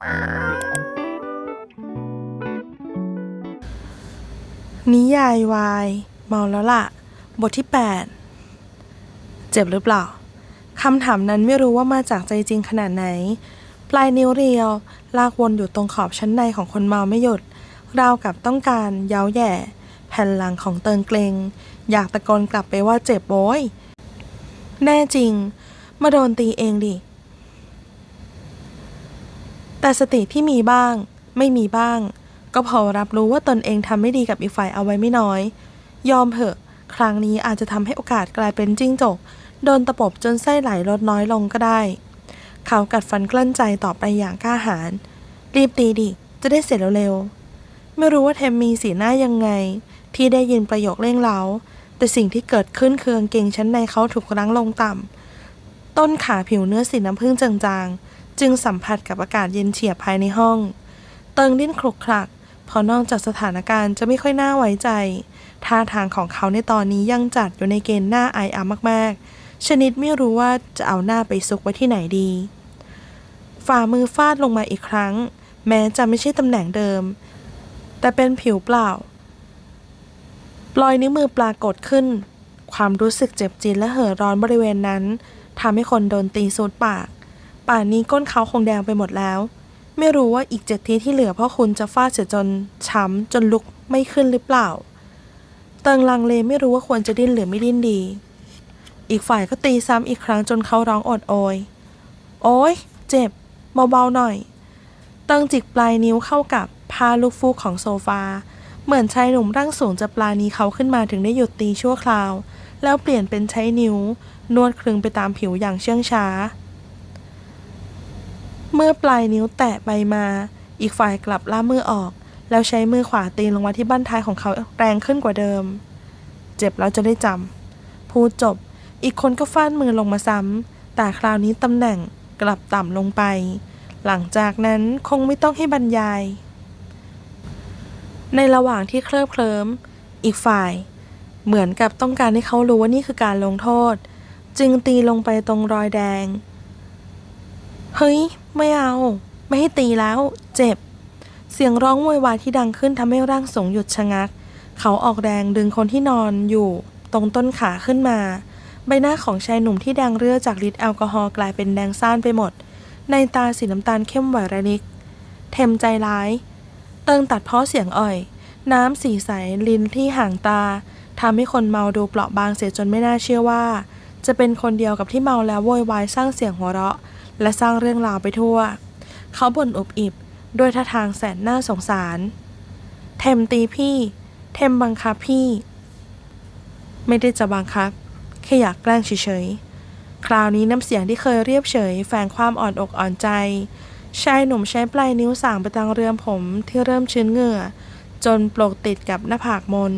นิยายวายเมาแล้วล่ะ บทที่ 8 เจ็บหรือเปล่าคำถามนั้นไม่รู้ว่ามาจากใจจริงขนาดไหน ปลายนิ้วเรียว ลากวนอยู่ตรงขอบชั้นในของคนเมาไม่หยุด ราวกับต้องการเย้าแย่ แผ่นหลังของเติงเกรงอยากตะโกนกลับไปว่าเจ็บโว้ย แน่จริง มาโดนตีเองดิ แต่สติที่มีบ้าง ไม่มีบ้าง ก็พอรับรู้ว่าตนเองทำไม่ดีกับอีกฝ่ายเอาไว้ไม่น้อย ยอมเถอะ ครั้งนี้อาจจะทำให้โอกาสกลายเป็นจิ้งจก โดนตะปบจนไส้ไหลลดน้อยลงก็ได้ เขากัดฟันกลั้นใจต่อไปอย่างกล้าหาญรีบตีดิ จะได้เสร็จเร็วๆ ไม่รู้ว่าเทมมีสีหน้ายังไง ที่ได้ยินประโยคเร่งเร้า แต่สิ่งที่เกิดขึ้นคือกางเกงชั้นในเขาถูกรั้งลงต่ำต้นขาผิวเนื้อสีน้ำผึ้งจางๆ จึงสัมผัสกับอากาศเย็นเฉียบภายในห้อง เติงดิ้นคลุกคลักเพอนอกจากสถานการณ์จะไม่ค่อยน่าไว้ใจ ท่าทางของเขาในตอนนี้ยังจัดอยู่ในเกณฑ์หน้าอายอามากๆ ชนิดไม่รู้ว่าจะเอาหน้าไปซุกไว้ที่ไหนดี ฝ่ามือฟาดลงมาอีกครั้ง แม้จะไม่ใช่ตำแหน่งเดิม แต่เป็นผิวเปล่า ปลอยนิ้วมือปรากฏขึ้น ความรู้สึกเจ็บจี๊ดและเห่อร้อนบริเวณนั้นทำให้คนโดนตีสูดปาก ป่านนี้ก้นเขาคงแดงไปหมดแล้ว ไม่รู้ว่าอีกเจ็ดทีที่เหลือพ่อคุณจะฟาดเสียจนช้ำจนลุกไม่ขึ้นหรือเปล่า เติงลังเลไม่รู้ว่าควรจะดิ้นหรือไม่ดิ้นดี อีกฝ่ายก็ตีซ้ำอีกครั้งจนเขาร้องอดโอย โอ้ยเจ็บเบาๆหน่อย เติงจิกปลายนิ้วเข้ากับผ้าลูกฟูกของโซฟา เหมือนชายหนุ่มร่างสูงจะปลานี้เขาขึ้นมาถึงได้หยุดตีชั่วคราว แล้วเปลี่ยนเป็นใช้นิ้วนวดคลึงไปตามผิวอย่างเชื่องช้า เมื่อปลายนิ้วแตะไปมา อีกฝ่ายกลับล่ามือออก แล้วใช้มือขวาตีลงมาที่บั้นท้ายของเขาแรงขึ้นกว่าเดิม เจ็บแล้วจะได้จำพูดจบ อีกคนก็ฟาดมือลงมาซ้ำแต่คราวนี้ตำแหน่งกลับต่ำลงไป หลังจากนั้นคงไม่ต้องให้บรรยาย ในระหว่างที่เคลิบเคลิ้มอีกฝ่าย เหมือนกับต้องการให้เขารู้ว่านี่คือการลงโทษ จึงตีลงไปตรงรอยแดง เฮ้ย ไม่เอา ไม่ให้ตีแล้ว เจ็บ เสียงร้องโวยวายที่ดังขึ้นทำให้ร่างสงหยุดชะงัก เขาออกแรงดึงคนที่นอนอยู่ ตรงต้นขาขึ้นมา ใบหน้าของชายหนุ่มที่แดงเรื่อจากฤทธิ์แอลกอฮอล์กลายเป็นแดงซ่านไปหมด ในตาสีน้ำตาลเข้มไหวระนิก เทมใจร้าย เติงตัดเพราะเสียงอ่อย น้ำสีใสลินที่ห่างตาทำให้คนเมาดูเปราะบางเสียจนไม่น่าเชื่อว่า จะเป็นคนเดียวกับที่เมาแล้วโวยวายสร้างเสียงหัวเราะ และสร้างเรื่องราวไปทั่ว เขาบ่นอุบอิบด้วยท่าทางแสนน่าสงสาร เทมตีพี่ เทมบังคับพี่ ไม่ได้จะบังคับ แค่อยากแกล้งเฉยๆ คราวนี้น้ำเสียงที่เคยเรียบเฉย แฝงความอ่อนอกอ่อนใจ ชายหนุ่มใช้ปลายนิ้วส่างไปทางเรือมผมที่เริ่มชื้นเหงื่อ จนปลกติดกับหน้าผากมน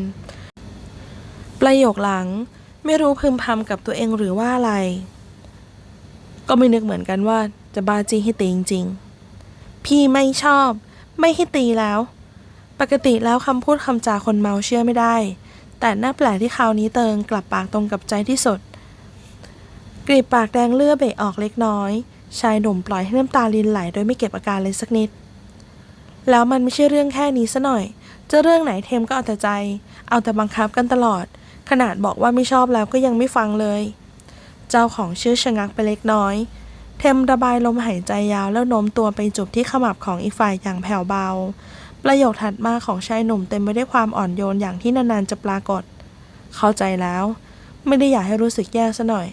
ประโยคหลังไม่รู้พึมพำกับตัวเองหรือว่าอะไร ก็ไม่นึกเหมือนกันว่าจะบ้าจี้ให้ตีจริงๆ พี่ไม่ชอบ ไม่ให้ตีแล้ว ปกติแล้วคำพูดคำจาคนเมาเชื่อไม่ได้ แต่หน่าแปลกที่คราวนี้เติงกลับปากตรงกับใจที่สุด กรีบปากแดงเลือดเบะออกเล็กน้อย ชายหนุ่มปล่อยให้น้ำตาลินไหลโดยไม่เก็บอาการเลยสักนิด แล้วมันไม่ใช่เรื่องแค่นี้ซะหน่อย จะเรื่องไหนเทมก็เอาแต่ใจ เอาแต่บังคับกันตลอด ขนาดบอกว่าไม่ชอบแล้วก็ยังไม่ฟังเลย เจ้าของชื่อชะงักไปเล็กน้อย เทมระบายลมหายใจยาวแล้วโน้มตัวไปจูบที่ขมับของอีกฝ่ายอย่างแผ่วเบา ประโยคถัดมาของชายหนุ่มเต็มไปด้วยความอ่อนโยนอย่างที่นานๆจะปรากฏ เข้าใจแล้ว ไม่ได้อยากให้รู้สึกแย่ซะหน่อย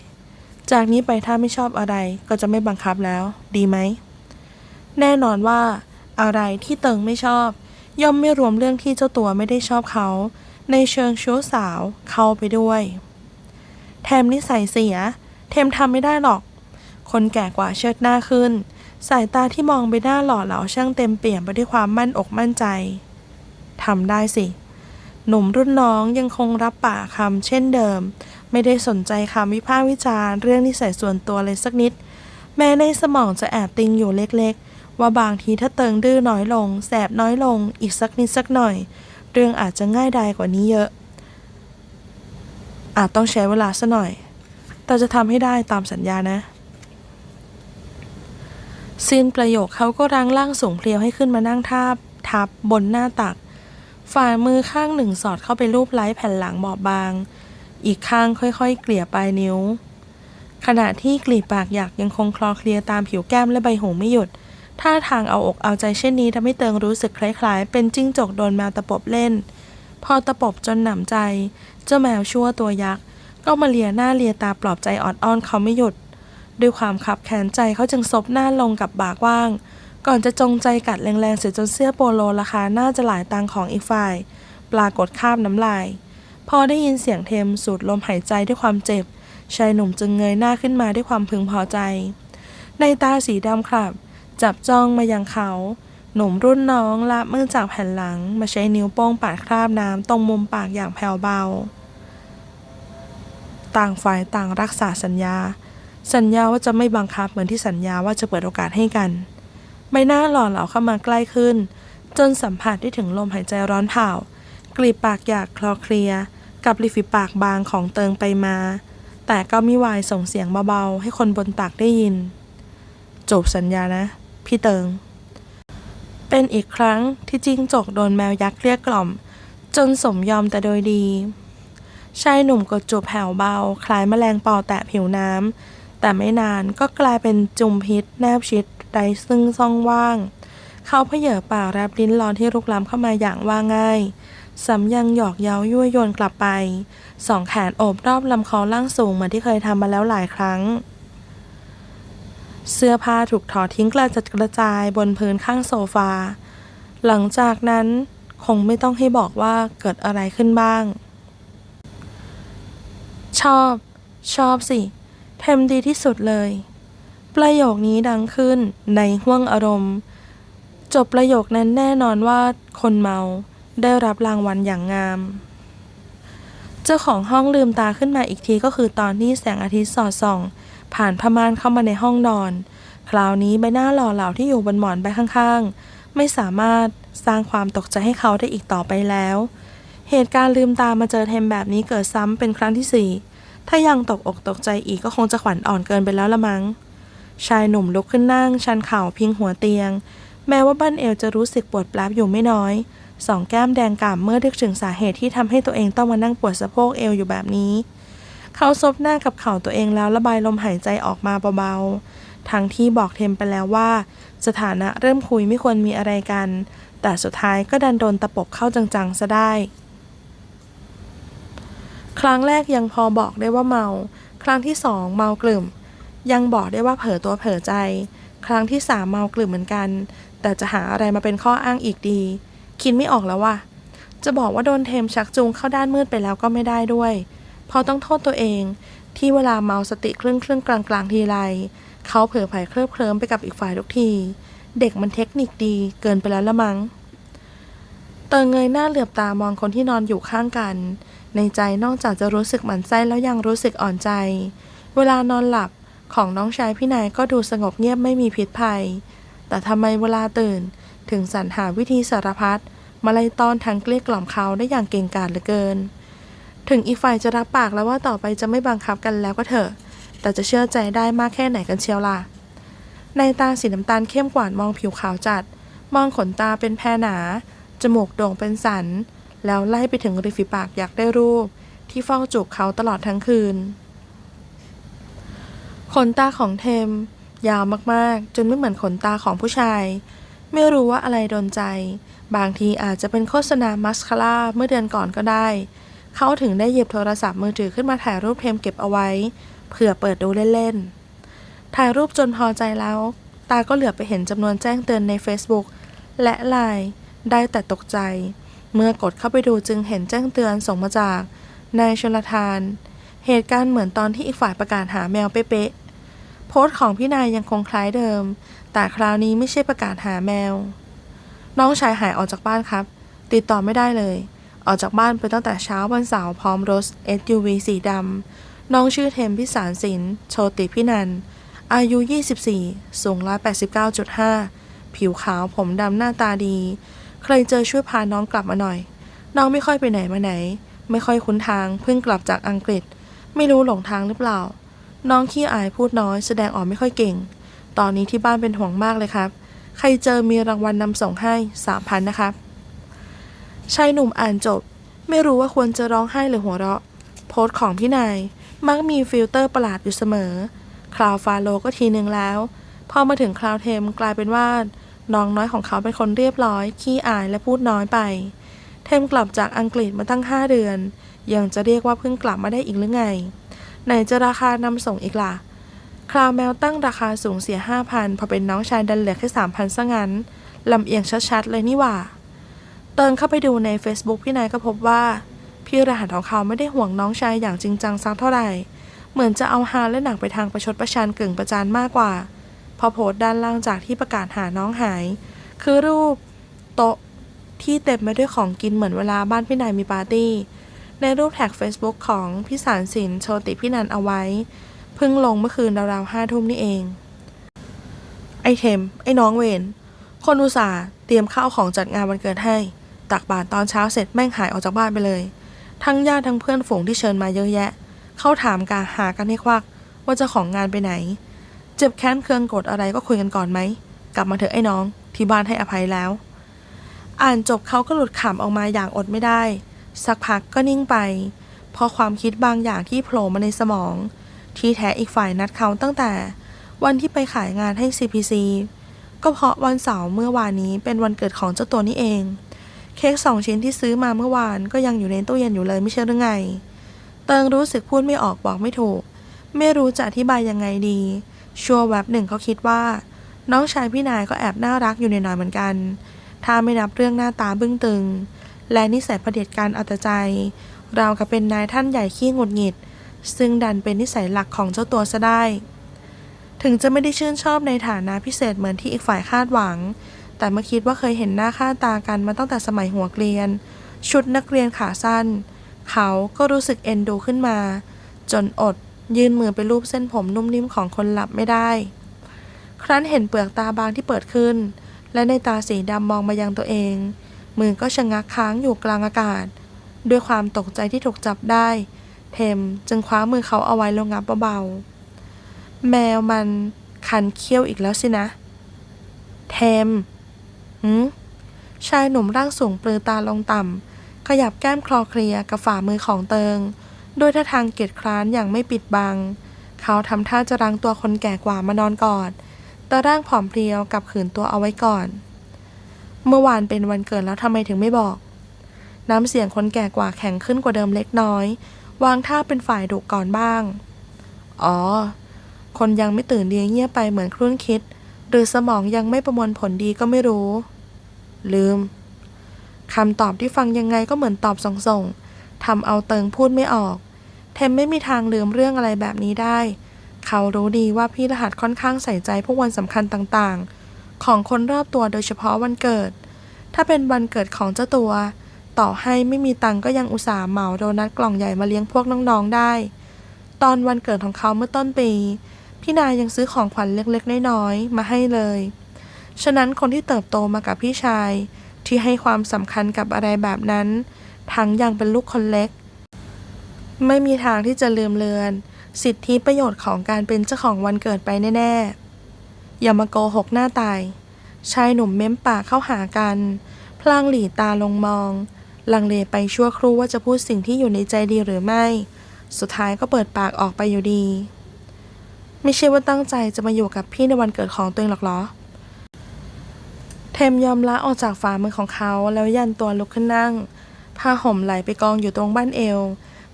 จากนี้ไปถ้าไม่ชอบอะไรก็จะไม่บังคับแล้ว ดีไหม แน่นอนว่า อะไรที่เติงไม่ชอบ ย่อมไม่รวมเรื่องที่เจ้าตัวไม่ได้ชอบเขา ในเชิงชู้สาวเข้าไปด้วย แถมนิสัยเสีย เทมทำไม่ได้หรอก คนแก่กว่าเชิดหน้าขึ้น สายตาที่มองไปหน้าหล่อเหลาช่างเต็มเปี่ยมไปด้วยความมั่นอกมั่นใจทำได้สิ หนุ่มรุ่นน้องยังคงรับปากคำเช่นเดิม ไม่ได้สนใจคำวิพากษ์วิจารณ์เรื่องนิสัยส่วนตัวเลยสักนิด แม้ในสมองจะแอบติงอยู่เล็กๆ ว่าบางทีถ้าเติงดื้อน้อยลง แสบน้อยลง อีกสักนิดสักหน่อย เรื่องอาจจะง่ายดายกว่านี้เยอะ อาจต้องใช้เวลาสัหน่อย แต่จะทำให้ได้ตามสัญญานะ สิ้นประโยคเขาก็รั้งร่างสูงเพลียวให้ขึ้นมานั่งทาบทับบนหน้าตัก ฝ่ามือข้างหนึ่งสอดเข้าไปรูปไล้แผ่นหลังบอบบาง อีกข้างค่อยๆ เกลี่ยปลายนิ้ว ขณะที่กลีบปากอยากยังคงคลอเคลียตามผิวแก้มและใบหูไม่หยุดท่าทางเอาอกเอาใจเช่นนี้ทำให้เติงรู้สึกคล้ายๆ เป็นจิ้งจกโดนแมวตะปบเล่น พอตะปบจนหนำใจ เจ้าแมวชั่วตัวยักษ์ ก็มาเลียหน้าเลียตาปลอบใจออดอ้อนเขาไม่หยุด ด้วยความขับแขนใจเขาจึงซบหน้าลงกับบากว่าง ก่อนจะจงใจกัดแรงๆเสียจนเสื้อโปโลราคาน่าจะหลายตังของอีกฝ่าย ปรากฏคาบน้ำลาย พอได้ยินเสียงเทมสูดลมหายใจด้วยความเจ็บชายหนุ่มจึงเงยหน้าขึ้นมาด้วยความพึงพอใจ ในตาสีดำครับ จับจ้องมายังเขา หนุ่มรุ่นน้องละมือจากแผ่นหลัง มาใช้นิ้วโป้งปาดคราบน้ำตรงมุมปากอย่างแผ่วเบา ต่างฝ่ายต่างรักษาสัญญา สัญญาว่าจะไม่บังคับเหมือนที่สัญญาว่าจะเปิดโอกาสให้กัน ใบหน้าหล่อเหลาเข้ามาใกล้ขึ้น จนสัมผัสได้ถึงลมหายใจร้อนเผากลีบปากอยากคลอเคลีย กับริมฝีปากบางของเติงไปมา แต่ก็มิวายส่งเสียงเบาๆ ให้คนบนตักได้ยิน จบสัญญานะ พี่เติง เป็นอีกครั้งที่จิ้งจกโดนแมวยักษ์เกลี้ยกล่อม จนสมยอมแต่โดยดี ชายหนุ่มกดจูบแผ่วเบา คล้ายแมลงปอแตะผิวน้ำ แต่ไม่นานก็กลายเป็นจุมพิษ แนบชิดไร้ซึ่งซ่องว่าง เขาเพเยอปากแรบลิ้นร้อนที่รุกล้ำเข้ามาอย่างว่าง่ายซ้ำยังหยอกเย้ายั่วยวนกลับไป สองแขนโอบรอบลำคอล่างสูงเหมือนที่เคยทำมาแล้วหลายครั้ง เสื้อผ้าถูกถอดทิ้งกระจัดกระจายบนพื้นข้างโซฟา หลังจากนั้นคงไม่ต้องให้บอกว่าเกิดอะไรขึ้นบ้าง ชอบ ชอบสิเทมดีที่สุดเลย ประโยคนี้ดังขึ้นในห้วงอารมณ์ จบประโยคนั้นแน่นอนว่าคนเมาได้รับรางวัลอย่างงาม เจ้าของห้องลืมตาขึ้นมาอีกทีก็คือตอนที่แสงอาทิตย์สอดส่อง ผ่านผ้าม่านเข้ามาในห้องนอน คราวนี้ใบหน้าหล่อเหลาที่อยู่บนหมอนใบข้างๆ ไม่สามารถสร้างความตกใจให้เขาได้อีกต่อไปแล้ว เหตุการณ์ลืมตามาเจอเทมแบบนี้เกิดซ้ำเป็นครั้งที่สี่ถ้ายังตกอกตกใจอีกก็คงจะขวัญอ่อนเกินไปแล้วละมั้ง ชายหนุ่มลุกขึ้นนั่ง ชันเข่าพิงหัวเตียง แม้ว่าบั้นเอวจะรู้สึกปวดแปลบอยู่ไม่น้อย สองแก้มแดงก่ำเมื่อนึกถึงสาเหตุที่ทำให้ตัวเองต้องมานั่งปวดสะโพกเอวอยู่แบบนี้ เขาซบหน้ากับเข่าตัวเองแล้วระบายลมหายใจออกมาเบาๆ ทั้งที่บอกเทมไปแล้วว่า สถานะเริ่มคุยไม่ควรมีอะไรกัน แต่สุดท้ายก็ดันโดนตะปบเข้าจังๆซะได้ ครั้งแรกยังพอบอกได้ว่าเมา ครั้งที่สองเมากลุ่ม ยังบอกได้ว่าเผลอตัวเผลอใจ ครั้งที่สามเมากลุ่มเหมือนกัน แต่จะหาอะไรมาเป็นข้ออ้างอีกดี คิดไม่ออกแล้วว่ะจะบอกว่าโดนเทมชักจูงเข้าด้านมืดไปแล้วก็ไม่ได้ด้วย พราะต้องโทษตัวเอง ที่เวลาเมาสติครึ่งครึ่งกลางกลางทีไร เขาเผลอไผลเคลิบเคลิ้มไปกับอีกฝ่ายทุกที เด็กมันเทคนิคดีเกินไปแล้วละมั้งเติงเงยหน้าเหลือบตามองคนที่นอนอยู่ข้างกัน ในใจนอกจากจะรู้สึกหมันไส้แล้วยังรู้สึกอ่อนใจ เวลานอนหลับของน้องชายพี่นายก็ดูสงบเงียบไม่มีพิษภัย แต่ทำไมเวลาตื่นถึงสรรหาวิธีสารพัดมาไล่ต้อนทั้งเกลี้ยกล่อมเขาได้อย่างเก่งกาจเหลือเกิน ถึงอีกฝ่ายจะรับปากแล้วว่าต่อไปจะไม่บังคับกันแล้วก็เถอะ แต่จะเชื่อใจได้มากแค่ไหนกันเชียวล่ะ ในตาสีน้ำตาลเข้มกว่านมองผิวขาวจัด มองขนตาเป็นแพรหนา จมูกโด่งเป็นสัน แล้วไล่ไปถึงริมฝีปากอยากได้รูป ที่เฝ้าจูบเขาตลอดทั้งคืน ขนตาของเทม ยาวมากๆ จนไม่เหมือนขนตาของผู้ชาย ไม่รู้ว่าอะไรโดนใจ บางทีอาจจะเป็นโฆษณามัสคาร่าเมื่อเดือนก่อนก็ได้ เขาถึงได้หยิบโทรศัพท์มือถือขึ้นมาถ่ายรูปเทมเก็บเอาไว้ เผื่อเปิดดูเล่นๆ ถ่ายรูปจนพอใจแล้ว ตาก็เหลือบไปเห็นจำนวนแจ้งเตือนใน Facebook และไลน์ได้แต่ตกใจ เมื่อกดเข้าไปดูจึงเห็นแจ้งเตือนส่งมาจากนายชลทาน เหตุการณ์เหมือนตอนที่อีกฝ่ายประกาศหาแมวเป๊ะๆโพสต์ของพี่นายยังคงคล้ายเดิม แต่คราวนี้ไม่ใช่ประกาศหาแมว น้องชายหายออกจากบ้านครับ ติดต่อไม่ได้เลย ออกจากบ้านไปตั้งแต่เช้าวันเสาร์พร้อมรถ SUV สีดำ น้องชื่อเทมพิสารสิน โชติพินัน อายุ 24 สูง 189.5 ผิวขาวผมดำหน้าตาดี ใครเจอช่วยพาน้องกลับมาหน่อย น้องไม่ค่อยไปไหนมาไหน ไม่ค่อยคุ้นทาง เพิ่งกลับจากอังกฤษ ไม่รู้หลงทางหรือเปล่า น้องขี้อายพูดน้อยแสดงออกไม่ค่อยเก่ง ตอนนี้ที่บ้านเป็นห่วงมากเลยครับ ใครเจอมีรางวัลนำส่งให้สามพันนะครับ ชายหนุ่มอ่านจบ ไม่รู้ว่าควรจะร้องไห้หรือหัวเราะ โพสต์ของพี่นาย มักมีฟิลเตอร์ประหลาดอยู่เสมอ คราวฟาโลก็ทีหนึ่งแล้ว พอมาถึงคราวเทมกลายเป็นว่าน้องน้อยของเขาเป็นคนเรียบร้อย ขี้อายและพูดน้อยไป เทมกลับจากอังกฤษมาตั้ง5เดือน ยังจะเรียกว่าเพิ่งกลับมาได้อีกหรือไง ไหนจะราคานำส่งอีกล่ะ คราวแมวตั้งราคาสูงเสีย5,000พอเป็นน้องชายดันเหลือแค่3,000ซะงั้นลำเอียงชัดๆเลยนี่หว่า เตินเข้าไปดูใน Facebook พี่นายก็พบว่า พี่รหัสของเขาไม่ได้ห่วงน้องชายอย่างจริงจังสักเท่าไหร่ เหมือนจะเอาฮาและหนักไปทางประชดประชันกึ่งประจานมากกว่า พอโพสต์ด้านล่างจากที่ประกาศหาน้องหาย คือรูป โต๊ะที่เต็มไปด้วยของกินเหมือนเวลาบ้านพี่นายมีปาร์ตี้ ในรูปแท็ก Facebook ของพี่สารสินโชติพี่นันเอาไว้ เพิ่งลงเมื่อคืนราวๆห้าทุ่มนี่เอง ไอเทม ไอ้น้องเวนคนอุตส่าห์เตรียมข้าวของจัดงานวันเกิดให้ ตักบาตรตอนเช้าเสร็จแม่งหายออกจากบ้านไปเลย ทั้งญาติทั้งเพื่อนฝูงที่เชิญมาเยอะแยะ เข้าถามกาหากันให้ควัก ว่าเจ้าของงานไปไหน เจ็บแค้นเคืองโกรธอะไรก็คุยกันก่อนไหม กลับมาเถอะไอ้น้อง ที่บ้านให้อภัยแล้ว อ่านจบเขาก็หลุดขำออกมาอย่างอดไม่ได้ สักพักก็นิ่งไป เพราะความคิดบางอย่างที่โผล่มาในสมอง ที่แท้อีกฝ่ายนัดเขาตั้งแต่ วันที่ไปขายงานให้ CPC ก็เพราะวันเสาร์เมื่อวานนี้เป็นวันเกิดของเจ้าตัวนี้เอง เค้กสองชิ้นที่ซื้อมาเมื่อวานก็ยังอยู่ในตู้เย็นอยู่เลยไม่ใช่หรือไง เติงรู้สึกพูดไม่ออกบอกไม่ถูก ไม่รู้จะอธิบายยังไงดี ชัวร์แวบหนึ่งเขาคิดว่า น้องชายพี่นายก็แอบน่ารักอยู่ในหน่อยเหมือนกัน ถ้าไม่นับเรื่องหน้าตาบึ้งตึง และนิสัยประเด็จการเอาแต่ใจราวกับเป็นนายท่านใหญ่ขี้งุดหงิด ซึ่งดันเป็นนิสัยหลักของเจ้าตัวซะได้ ถึงจะไม่ได้ชื่นชอบในฐานะพิเศษเหมือนที่อีกฝ่ายคาดหวัง แต่เมื่อคิดว่าเคยเห็นหน้าค่าตากันมาตั้งแต่สมัยหัวเกรียน ชุดนักเรียนขาสั้น เขาก็รู้สึกเอ็นดูขึ้นมา จนอดยื่นมือไปรูปเส้นผมนุ่มนิ่มของคนหลับไม่ได้ ครั้นเห็นเปลือกตาบางที่เปิดขึ้น และในตาสีดำมองมายังตัวเอง มือก็ชะงักค้างอยู่กลางอากาศ ด้วยความตกใจที่ถูกจับได้ เทมจึงคว้ามือเขาเอาไว้ล้วงับเบาๆ แมวมันคันเขี้ยวอีกแล้วสินะ เทม หืมชายหนุ่มร่างสูงปลือตาลงต่ำ ขยับแก้มคลอเคลียกับฝ่ามือของเติง ด้วยท่าทางเกียจคร้านอย่างไม่ปิดบัง เขาทำท่าจะรังตัวคนแก่กว่ามานอนกอด แต่ร่างผอมเพรียวกับขืนตัวเอาไว้ก่อน เมื่อวานเป็นวันเกิดแล้วทำไมถึงไม่บอก น้ำเสียงคนแก่กว่าแข็งขึ้นกว่าเดิมเล็กน้อย วางท่าเป็นฝ่ายดุก่อนบ้าง อ๋อ คนยังไม่ตื่นเดียเงียบไปเหมือนครุ่นคิด หรือสมองยังไม่ประมวลผลดีก็ไม่รู้ ลืมคำตอบที่ฟังยังไงก็เหมือนตอบส่งๆทำเอาเติงพูดไม่ออก เทมไม่มีทางลืมเรื่องอะไรแบบนี้ได้ เขารู้ดีว่าพี่รหัสค่อนข้างใส่ใจพวกวันสำคัญต่างๆ ของคนรอบตัวโดยเฉพาะวันเกิด ถ้าเป็นวันเกิดของเจ้าตัว ต่อให้ไม่มีตังก็ยังอุตส่าห์เหมาโดนัทกล่องใหญ่มาเลี้ยงพวกน้องๆได้ ตอนวันเกิดของเขาเมื่อต้นปี พี่นายยังซื้อของขวัญเล็กๆ น้อยๆ มาให้เลย ฉะนั้นคนที่เติบโตมากับพี่ชาย ที่ให้ความสำคัญกับอะไรแบบนั้น ทั้งยังเป็นลูกคนเล็ก ไม่มีทางที่จะลืมเลือน สิทธิประโยชน์ของการเป็นเจ้าของวันเกิดไปแน่ ๆ อย่ามาโกหกหน้าตาย ชายหนุ่มเม้มปากเข้าหากัน พลางหลีตาลงมอง ลังเลไปชั่วครู่ว่าจะพูดสิ่งที่อยู่ในใจดีหรือไม่ สุดท้ายก็เปิดปากออกไปอยู่ดี ไม่ใช่ว่าตั้งใจจะมาอยู่กับพี่ในวันเกิดของตัวเองหรอกเหรอ เทมยอมละออกจากฝ่ามือของเขาแล้วยันตัวลุกขึ้นนั่ง ผ้าห่มไหลไปกองอยู่ตรงบ้านเอว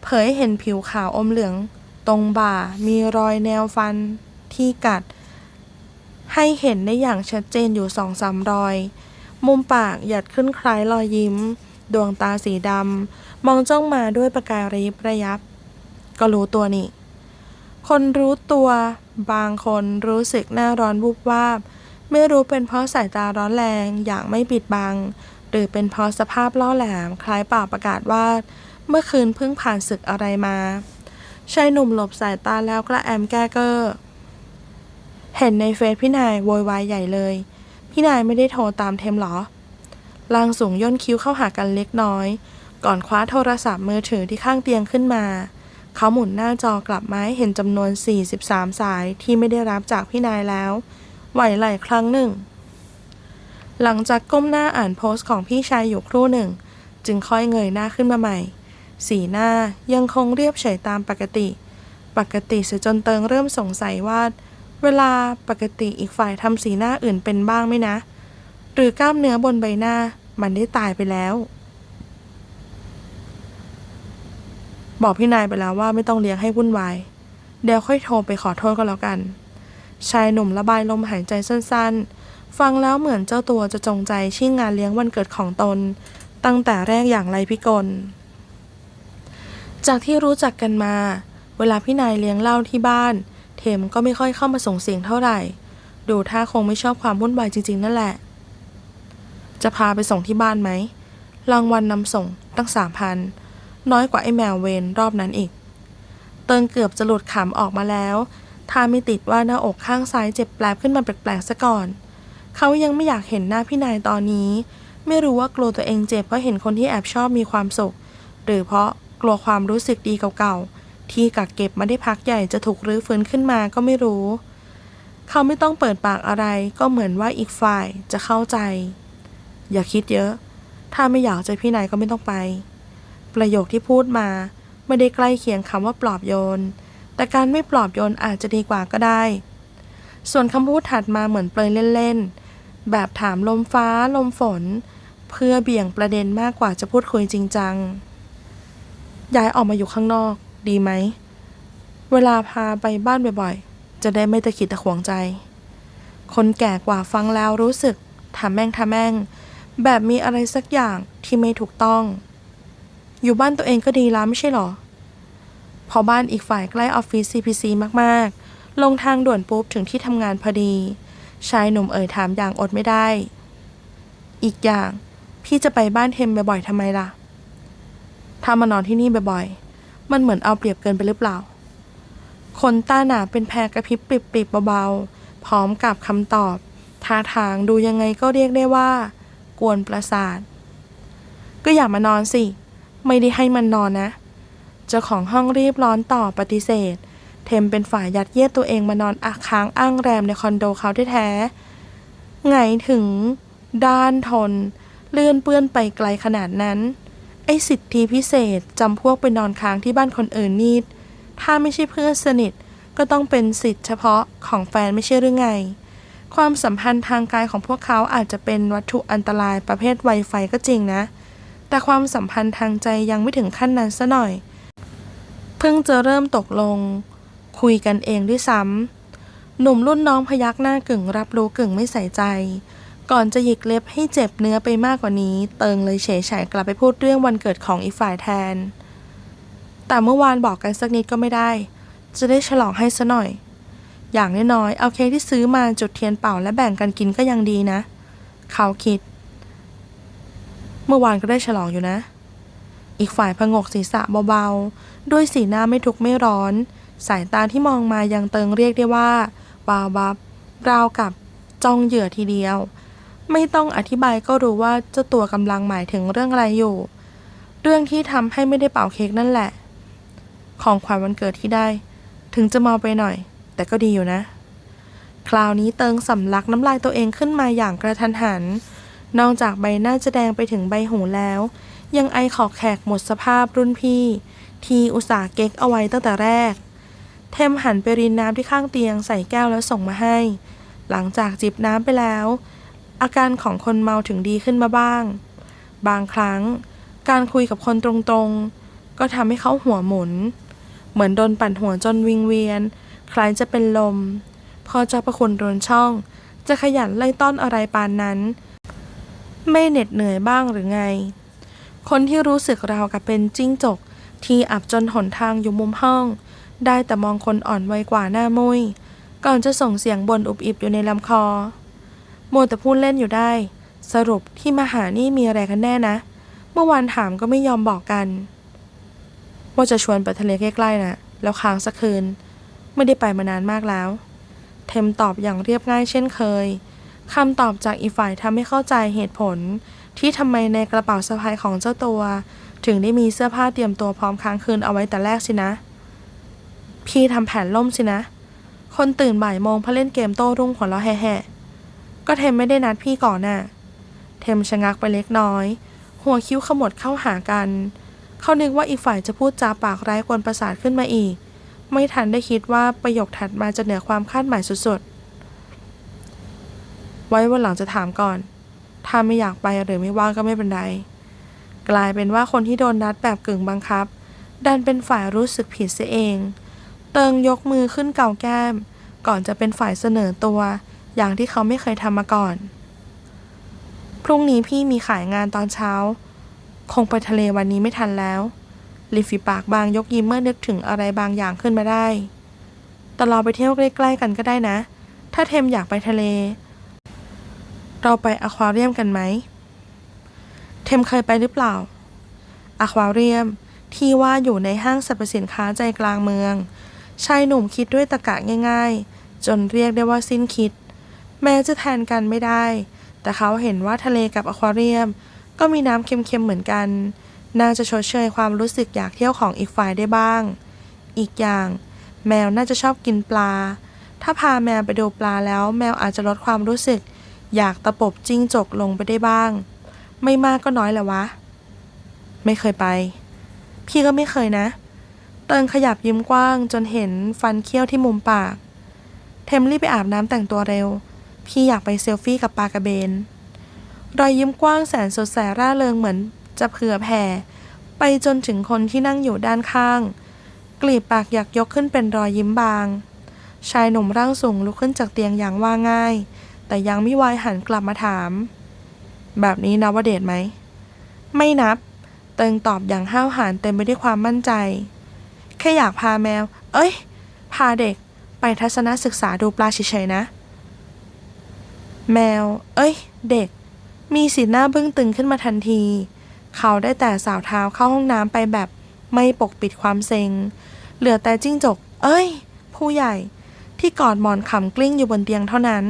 เผยเห็นผิวขาวอมเหลือง ตรงบ่ามีรอยแนวฟันที่กัด ให้เห็นได้อย่างชัดเจนอยู่สองสามรอย มุมปากหยัดขึ้นคล้ายรอยยิ้ม ดวงตาสีดำมองจ้องมาด้วยประกายระยิบระยับ ก็รู้ตัวนี่ คนรู้ตัวบางคนรู้สึกหน้าร้อนวูบวาบ ไม่รู้เป็นเพราะสายตาร้อนแรงอย่างไม่ปิดบัง หรือเป็นเพราะสภาพล่อแหลมคล้ายเป่าประกาศว่า เมื่อคืนเพิ่งผ่านศึกอะไรมาชายหนุ่มหลบสายตาแล้วกระแอมแก้เกอร์เห็นในเฟซพี่นายโวยวายใหญ่เลย พี่นายไม่ได้โทรตามเทมเหรอลางสูงย่นคิ้วเข้าหากันเล็กน้อย ก่อนคว้าโทรศัพท์มือถือที่ข้างเตียงขึ้นมา เขาหมุนหน้าจอกลับมาหเห็นจำนวน 43 สายที่ไม่ได้รับจากพี่นายแล้ว ไหวไหลครั้งหนึ่ง หลังจากก้มหน้าอ่านโพสต์ของพี่ชายอยู่ครู่หนึ่ง จึงค่อยเงยหน้าขึ้นมาใหม่ สีหน้ายังคงเรียบเฉยตามปกติ ปกติเสียจนเติงเริ่มสงสัยว่า เวลาปกติอีกฝ่ายทำสีหน้าอื่นเป็นบ้างไหมนะ หรือกล้ามเนื้อบนใบหน้ามันได้ตายไปแล้ว บอกพี่นายไปแล้วว่าไม่ต้องเลี้ยงให้วุ่นวาย เดี๋ยวค่อยโทรไปขอโทษก็แล้วกัน ชายหนุ่มระบายลมหายใจสั้นๆ ฟังแล้วเหมือนเจ้าตัวจะจงใจชิ่งงานเลี้ยงวันเกิดของตน ตั้งแต่แรกอย่างไรพิกล จากที่รู้จักกันมา เวลาพี่นายเลี้ยงเหล้าที่บ้าน เทมก็ไม่ค่อยเข้ามาส่งเสียงเท่าไหร่ ดูท่าคงไม่ชอบความวุ่นวายจริงๆ นั่นแหละ จะพาไปส่งที่บ้านไหมรางวัลนนำส่งตั้งสามพัน น้อยกว่าไอ้แมวเวนรอบนั้นอีก เติงเกือบจะหลุดขำออกมาแล้วถ้าไม่ติดว่าหน้าอกข้างซ้ายเจ็บแปลบขึ้นมาแปลกๆซะก่อน เขายังไม่อยากเห็นหน้าพี่นายตอนนี้ ไม่รู้ว่ากลัวตัวเองเจ็บเพราะเห็นคนที่แอบชอบมีความสุข หรือเพราะกลัวความรู้สึกดีเก่าๆ ที่กักเก็บมาได้พักใหญ่จะถูกรื้อฟื้นขึ้นมาก็ไม่รู้ เขาไม่ต้องเปิดปากอะไรก็เหมือนว่าอีกฝ่ายจะเข้าใจ อย่าคิดเยอะ ถ้าไม่อยากเจอพี่นายก็ไม่ต้องไป ประโยคที่พูดมา ไม่ได้ใกล้เคียงคำว่าปลอบโยน แต่การไม่ปลอบโยนอาจจะดีกว่าก็ได้ ส่วนคำพูดถัดมาเหมือนเปลยเล่นๆ แบบถามลมฟ้าลมฝน เพื่อเบี่ยงประเด็นมากกว่าจะพูดคุยจริงจัง ย้ายออกมาอยู่ข้างนอก ดีไหม เวลาพาไปบ้านบ่อยๆ จะได้ไม่ตะขิดตะขวงใจ คนแก่กว่าฟังแล้วรู้สึกทำแม่งทำแม่ง แบบมีอะไรสักอย่างที่ไม่ถูกต้อง อยู่บ้านตัวเองก็ดีแล้วไม่ใช่หรอ พอบ้านอีกฝ่ายใกล้ออฟฟิศ CPC มากๆ ลงทางด่วนปุ๊บถึงที่ทำงานพอดี ชายหนุ่มเอ่ยถามอย่างอดไม่ได้ อีกอย่าง พี่จะไปบ้านเทมบ่อยๆทำไมล่ะ ถ้ามานอนที่นี่บ่อยๆ มันเหมือนเอาเปรียบเกินไปหรือเปล่า คนตาหนาเป็นแพรกระพริบปริบๆเบาๆ พร้อมกับคำตอบท่าทางดูยังไงก็เรียกได้ว่า กวนประสาท ก็อย่ามานอนสิ ไม่ได้ให้มันนอนนะ เจ้าของห้องรีบร้อนต่อปฏิเสธ เทมเป็นฝ่ายยัดเยียดตัวเองมานอนอักค้างอ้างแรมในคอนโดเขาแท้ๆไงถึง ด้านทน เลื่อนเปื้อนไปไกลขนาดนั้น ไอ้สิทธิพิเศษจำพวกไปนอนค้างที่บ้านคนอื่นนี่ถ้าไม่ใช่เพื่อนสนิทก็ต้องเป็นสิทธิเฉพาะของแฟนไม่ใช่หรือไง ความสัมพันธ์ทางกายของพวกเขาอาจจะเป็นวัตถุอันตรายประเภทไวไฟก็จริงนะ แต่ความสัมพันธ์ทางใจยังไม่ถึงขั้นนั้นซะหน่อย เพิ่งจะเริ่มตกลง คุยกันเองด้วยซ้ำหนุ่มรุ่นน้องพยักหน้ากึ่งรับรู้กึ่งไม่ใส่ใจ ก่อนจะหยิกเล็บให้เจ็บเนื้อไปมากกว่านี้ เติงเลยเฉยฉยกลับไปพูดเรื่องวันเกิดของอีกฝ่ายแทน แต่เมื่อวานบอกกันสักนิดก็ไม่ได้ จะได้ฉลองให้ซะหน่อย อย่างน้อยๆเอาเค้กที่ซื้อมาจุดเทียนเป่าและแบ่งกันกินก็ยังดีนะ เขาคิด เมื่อวานก็ได้ฉลองอยู่นะ อีกฝ่ายพงกศีรษะเบาๆ ด้วยสีหน้าไม่ทุกข์ไม่ร้อน สายตาที่มองมายังเติงเรียกได้ว่าวาวบับราวกับจ้องเหยื่อทีเดียว ไม่ต้องอธิบายก็รู้ว่าเจ้าตัวกำลังหมายถึงเรื่องอะไรอยู่ เรื่องที่ทำให้ไม่ได้เป่าเค้กนั่นแหละ ของขวัญวันเกิดที่ได้ ถึงจะเมาไปหน่อย แต่ก็ดีอยู่นะ คราวนี้เติงสำลักน้ำลายตัวเองขึ้นมาอย่างกระทันหัน นอกจากใบหน้าจะแดงไปถึงใบหูแล้ว ยังไอขอกแขกหมดสภาพรุ่นพี่ ที่อุตส่าห์เก๊กเอาไว้ตั้งแต่แรก เทมหันไปรินน้ำที่ข้างเตียงใส่แก้วแล้วส่งมาให้ หลังจากจิบน้ำไปแล้ว อาการของคนเมาถึงดีขึ้นมาบ้าง บางครั้ง การคุยกับคนตรงๆ ก็ทำให้เขาหัวหมุน เหมือนโดนปั่นหัวจนวิงเวียน คล้ายจะเป็นลม พอเจ้าประคุณโดนช่อง จะขยันไล่ต้อนอะไรปานนั้น ไม่เหน็ดเหนื่อยบ้างหรือไง คนที่รู้สึกราวกับเป็นจิ้งจก ที่อับจนหนทางอยู่มุมห้อง ได้แต่มองคนอ่อนวัยกว่าหน้ามุย ก่อนจะส่งเสียงบ่นอุบอิบอยู่ในลำคอมัวแต่พูดเล่นอยู่ได้ สรุปที่มาหานี่มีอะไรกันแน่นะ เมื่อวานถามก็ไม่ยอมบอกกัน ว่าจะชวนไปทะเลใกล้ๆนะ่ะแล้วค้างสักคืน ไม่ได้ไปมานานมากแล้ว เทมตอบอย่างเรียบง่ายเช่นเคย คำตอบจากอีกฝ่ายทำให้เข้าใจเหตุผล ที่ทำไมในกระเป๋าสะพายของเจ้าตัว ถึงได้มีเสื้อผ้าเตรียมตัวพร้อมค้างคืนเอาไว้แต่แรกสินะ พี่ทำแผนล่มสินะ คนตื่นบ่ายโมงเพื่อเล่นเกมโต้รุ่งหัวเราะแห่ๆก็เทมไม่ได้นัดพี่ก่อนน่ะ เทมชะงักไปเล็กน้อย หัวคิ้วขมวดเข้าหากัน เขานึกว่าอีกฝ่ายจะพูดจาปากร้ายกวนประสาทขึ้นมาอีก ไม่ทันได้คิดว่าประโยคถัดมาจะเหนือความคาดหมายสุดๆ ว้วันหลังจะถามก่อน ถ้าไม่อยากไปหรือไม่ว่างก็ไม่เป็นไร กลายเป็นว่าคนที่โดนนัดแบบกึ่งบังคับ ดันเป็นฝ่ายรู้สึกผิดเสียเอง เติงยกมือขึ้นเกาแก้ม ก่อนจะเป็นฝ่ายเสนอตัว อย่างที่เขาไม่เคยทำมาก่อน พรุ่งนี้พี่มีขายงานตอนเช้า คงไปทะเลวันนี้ไม่ทันแล้วริมฝีปากบางยกยิ้มเมื่อนึกถึงอะไรบางอย่างขึ้นมาได้ แต่เราไปเที่ยวใกล้ๆกันก็ได้นะ ถ้าเทมอยากไปทะเล เราไปอควาเรียมกันไหม เทมเคยไปหรือเปล่า อควาเรียมที่ว่าอยู่ในห้างสรรพสินค้าใจกลางเมือง ชายหนุ่มคิดด้วยตะกะง่าย ๆ จนเรียกได้ว่าสิ้นคิด แม้จะแทนกันไม่ได้ แต่เขาเห็นว่าทะเลกับอควาเรียม ก็มีน้ำเค็มๆเหมือนกัน น่าจะชดเชยความรู้สึกอยากเที่ยวของอีกฝ่ายได้บ้าง อีกอย่าง แมวน่าจะชอบกินปลา ถ้าพาแมวไปดูปลาแล้ว แมวอาจจะลดความรู้สึก อยากตะปบจิ้งจกลงไปได้บ้าง ไม่มากก็น้อยแหละวะ ไม่เคยไป พี่ก็ไม่เคยนะ เติงขยับยิ้มกว้างจนเห็นฟันเคี้ยวที่มุมปาก เทมรีบไปอาบน้ำแต่งตัวเร็ว พี่อยากไปเซลฟี่กับปลากระเบน รอยยิ้มกว้างแสนสดใสร่าเริงเหมือนจะเผื่อแผ่ ไปจนถึงคนที่นั่งอยู่ด้านข้าง กลีบปากอยากยกขึ้นเป็นรอยยิ้มบาง ชายหนุ่มร่างสูงลุกขึ้นจากเตียงอย่างว่าง่าย แต่ยังไม่วายหันกลับมาถาม แบบนี้นับว่าเดทไหม ไม่นับ เติงตอบอย่างห้าวหาญเต็มไปด้วยความมั่นใจ แค่อยากพาแมว เอ้ย พาเด็กไปทัศนศึกษาดูปลาเฉยๆนะ แมว เอ้ย เด็ก มีสีหน้าบึ้งตึงขึ้นมาทันที เขาได้แต่สาวเท้าเข้าห้องน้ำไปแบบไม่ปกปิดความเซ็ง เหลือแต่จิ้งจก เอ้ย ผู้ใหญ่ที่กอดหมอนขำกลิ้งอยู่บนเตียงเท่านั้น